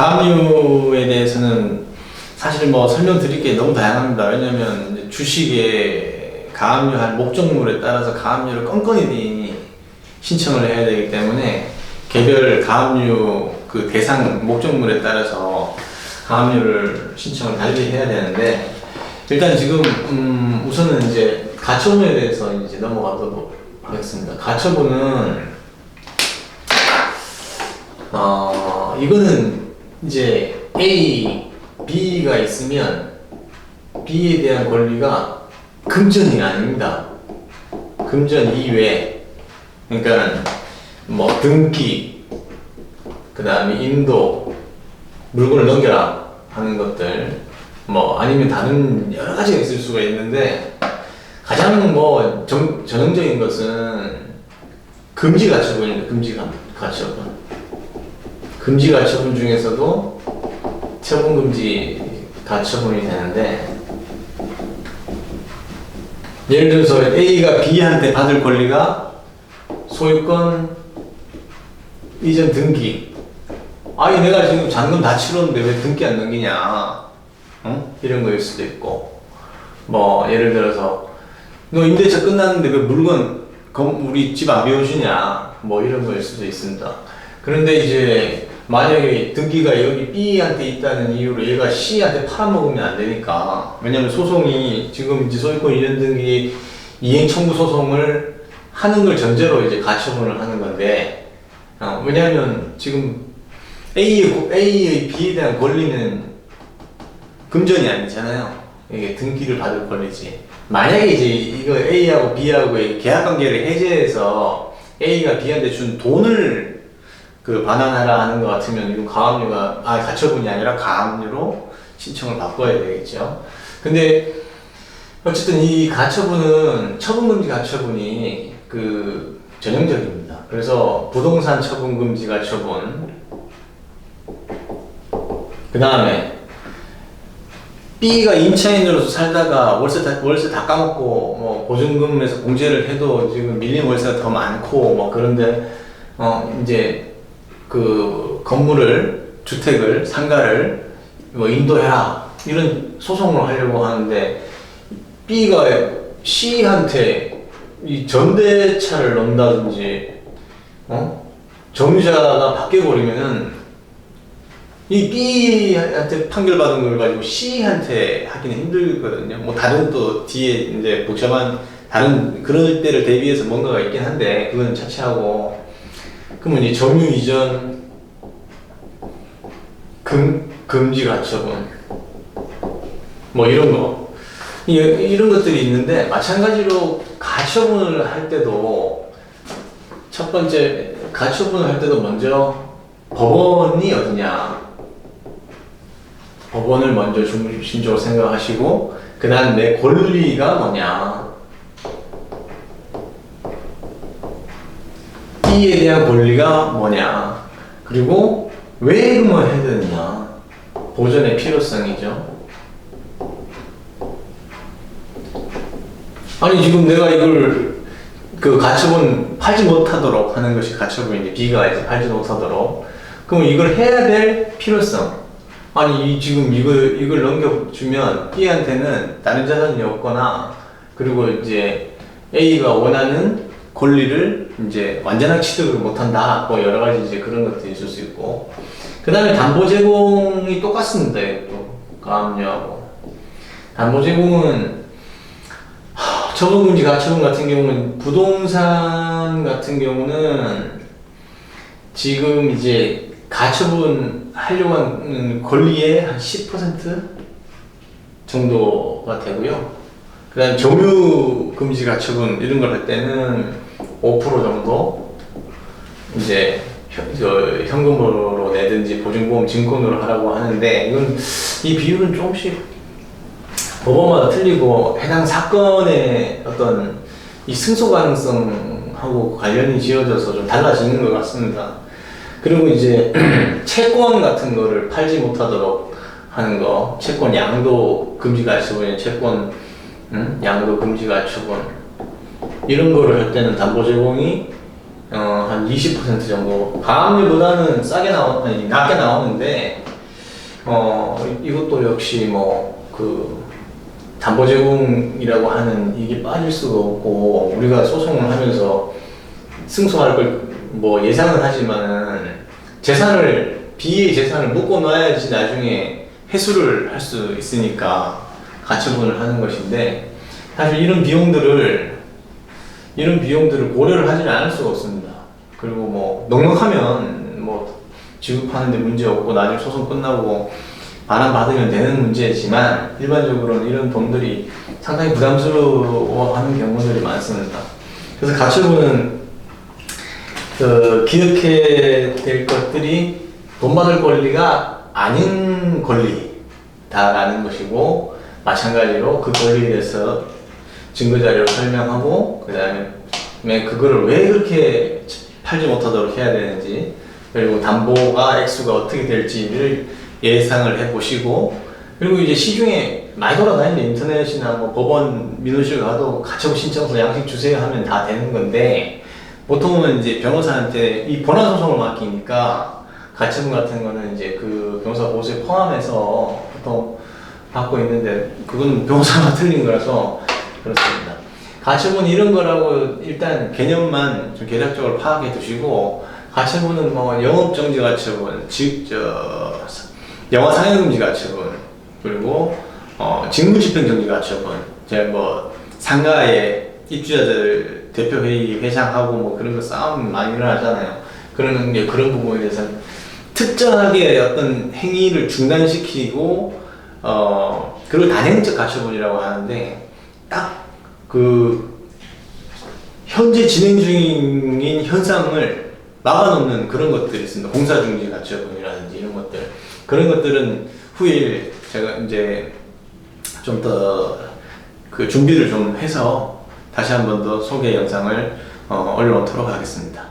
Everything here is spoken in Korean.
가압류에 대해서는 사실 뭐 설명드릴 게 너무 다양합니다. 왜냐면 주식에 가압류할 목적물에 따라서 가압류를 건건히 신청을 해야 되기 때문에 개별 가압류 그 대상 목적물에 따라서 가압류를 신청을 달리 해야 되는데 일단 지금 음 우선은 이제 가처분에 대해서 이제 넘어가도록 하겠습니다. 가처분은 어 이거는 이제 A, B가 있으면 B에 대한 권리가 금전이 아닙니다. 금전 이외 그러니까 뭐 등기 그 다음에 인도 물건을 넘겨라 하는 것들 뭐 아니면 다른 여러 가지가 있을 수가 있는데 가장 뭐 정, 전형적인 것은 금지 가처분입니다. 금지 가- 가처분. 금지 가처분 중에서도 처분 금지 가처분이 되는데 예를 들어서 A가 B한테 받을 권리가 소유권 이전 등기. 아니 내가 지금 잔금 다 치렀는데 왜 등기 안 넘기냐? 응? 이런 거일 수도 있고. 뭐 예를 들어서 너 임대차 끝났는데 왜 물건 건- 우리 집 안 비워주냐? 뭐 이런 거일 수도 있습니다. 그런데 이제 만약에 등기가 여기 B한테 있다는 이유로 얘가 C한테 팔아먹으면 안 되니까 왜냐면 소송이 지금 이제 소유권 이전 등기 이행 청구 소송을 하는 걸 전제로 이제 가처분을 하는 건데 어, 왜냐하면 지금 A의, 고- A의 B에 대한 권리는 금전이 아니잖아요. 이게 등기를 받을 권리지. 만약에 이제 이거 A하고 B하고의 계약 관계를 해제해서 A가 B한테 준 돈을 그 반환하라 하는 것 같으면 이건 가압류가 아 가처분이 아니라 가압류로 신청을 바꿔야 되겠죠. 근데 어쨌든 이 가처분은 처분금지 가처분이 그 전형적입니다. 그래서 부동산 처분금지 가처분 그 다음에 B가 임차인으로서 살다가 월세 다, 월세 다 까먹고 뭐 보증금에서 공제를 해도 지금 밀린 월세가 더 많고 뭐 그런데 어 이제 그 건물을 주택을 상가를 뭐 인도해라 이런 소송을 하려고 하는데 B가 C한테 이 전대차를 넣는다든지 어 점유자가 바뀌어 버리면은 이 B한테 판결받은 걸 가지고 C한테 하기는 힘들거든요. 뭐 다른 또 뒤에 이제 복잡한 다른 그럴 때를 대비해서 뭔가가 있긴 한데 그거는 차치하고 그러면 이 점유 이전 금 금지 가처분 뭐 이런 거. 이, 이런 것들이 있는데 마찬가지로 가처분을 할 때도 첫 번째 가처분을 할 때도 먼저 법원이 어디냐? 법원을 먼저 중심적으로 생각하시고 그 다음 내 권리가 뭐냐 이에 대한 권리가 뭐냐? 그리고 왜 그만 해야 되느냐? 보존의 필요성이죠. 아니 지금 내가 이걸 그 가처분 팔지 못하도록 하는 것이 가처분인데 B가 이제 팔지 못하도록. 그럼 이걸 해야 될 필요성. 아니 이 지금 이걸 이걸 넘겨주면 B한테는 다른 자산이 없거나 그리고 이제 A가 원하는 권리를 이제 완전하게 취득을 못한다. 뭐 여러 가지 이제 그런 것들이 있을 수 있고. 그 다음에 담보 제공이 똑같습니다. 이것도 가압류하고 담보 제공은 처분금지 가처분 같은 경우는 부동산 같은 경우는 지금 이제 가처분 하려고 하는 권리의 한 10% 정도가 되고요. 그 다음 점유 금지 가처분 이런 걸 할 때는 5% 정도 이제 현금으로 내든지 보증보험 증권으로 하라고 하는데 이건 이 비율은 조금씩 법원마다 틀리고 해당 사건의 어떤 이 승소 가능성하고 관련이 지어져서 좀 달라지는 것 같습니다. 그리고 이제 채권 같은 거를 팔지 못하도록 하는 거, 채권 양도 금지 가처분이 채권 음? 양도 금지 가처분 이런 거를 할 때는 담보 제공이 어, 한 20% 정도. 가압류보다는 싸게 나오, 아니, 낮게 나오는데 어 이것도 역시 뭐 그 담보 제공이라고 하는 이게 빠질 수가 없고 우리가 소송을 하면서 승소할 걸 뭐 예상은 하지만은 재산을 비의 재산을 묶어 놔야지 나중에 회수를 할 수 있으니까 가처분을 하는 것인데 사실 이런 비용들을 이런 비용들을 고려를 하지는 않을 수가 없습니다. 그리고 뭐 넉넉하면 뭐 지급하는데 문제 없고 나중에 소송 끝나고 반환 받으면 되는 문제지만 일반적으로는 이런 돈들이 상당히 부담스러워하는 경우들이 많습니다. 그래서 가처분은 그 기억해야 될 것들이 돈 받을 권리가 아닌 권리다라는 것이고 마찬가지로 그 권리에 대해서 증거 자료를 설명하고 그 다음에 그거를 왜 그렇게 팔지 못하도록 해야 되는지 그리고 담보가 액수가 어떻게 될지를 예상을 해보시고 그리고 이제 시중에 많이 돌아다니는데 인터넷이나 뭐 법원 민원실 가도 가처분 신청서 양식 주세요 하면 다 되는 건데 보통은 이제 변호사한테 이 본안 소송을 맡기니까 가처분 같은 거는 이제 그 변호사 보수에 포함해서 보통 받고 있는데 그건 변호사가 틀린 거라서 그렇습니다. 가처분 이런 거라고 일단 개념만 좀 개략적으로 파악해 두시고 가처분은 뭐 영업정지 가처분, 즉저 영화 상영금지 가처분 그리고 어, 직무집행정지 가처분 제가 뭐 상가에 입주자들 대표회의 회장하고 뭐 그런 거 싸움 많이 일어나잖아요. 그러는 게 그런 부분에 대해서는 특정하게 어떤 행위를 중단시키고 어 그걸 단행적 가처분이라고 하는데 딱 그 현재 진행 중인 현상을 막아놓는 그런 것들이 있습니다. 공사 중지 가처분이라든지 이런 것들 그런 것들은 후일 제가 이제 좀 더 그 준비를 좀 해서 다시 한 번 더 소개 영상을 어, 올려놓도록 하겠습니다.